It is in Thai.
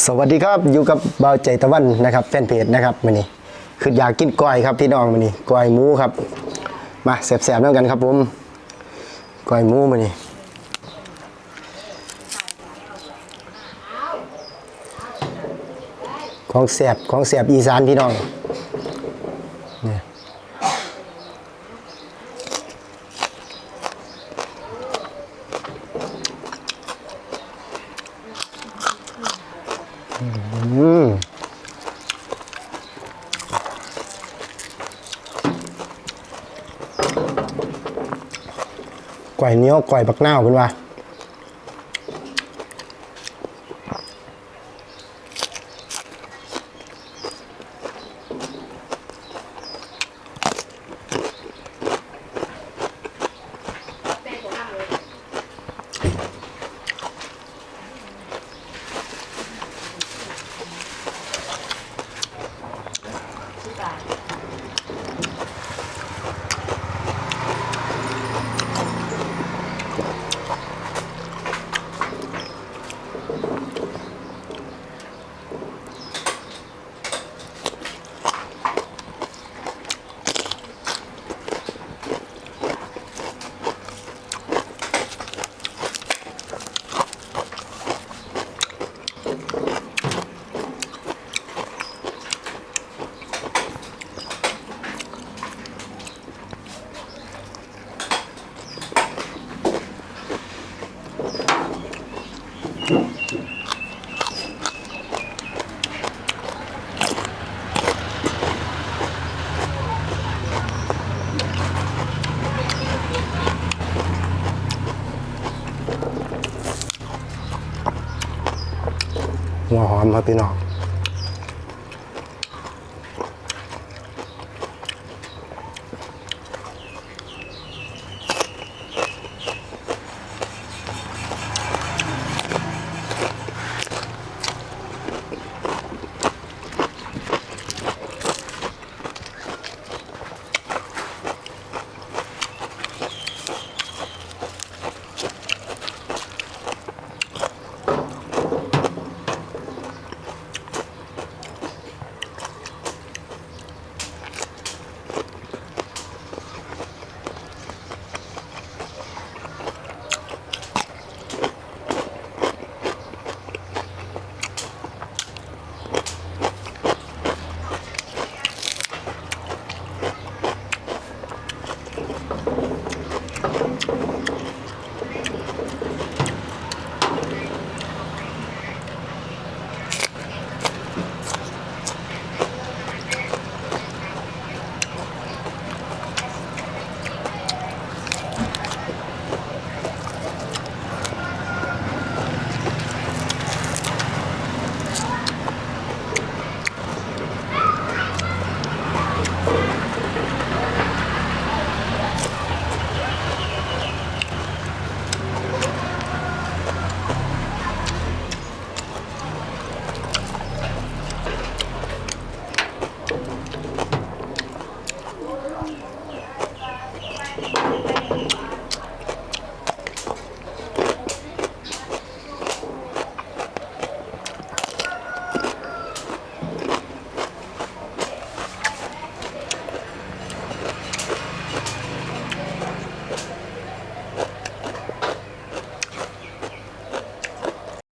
สวัสดีครับอยู่กับเบาใจตะวันนะครับแฟนเพจนะครับมานี่คืออยากกินก้อยครับพี่น้องมานี่ก้อยหมูครับ มาแสบๆแล้วกันครับผมก้อยหมูมานี่ของแสบของแสบอีสานพี่น้องเนี่ยอืม ก๋วยเนื้อก๋วยบักหน้าขึ้นมา หัวหอมครับพี่น้อง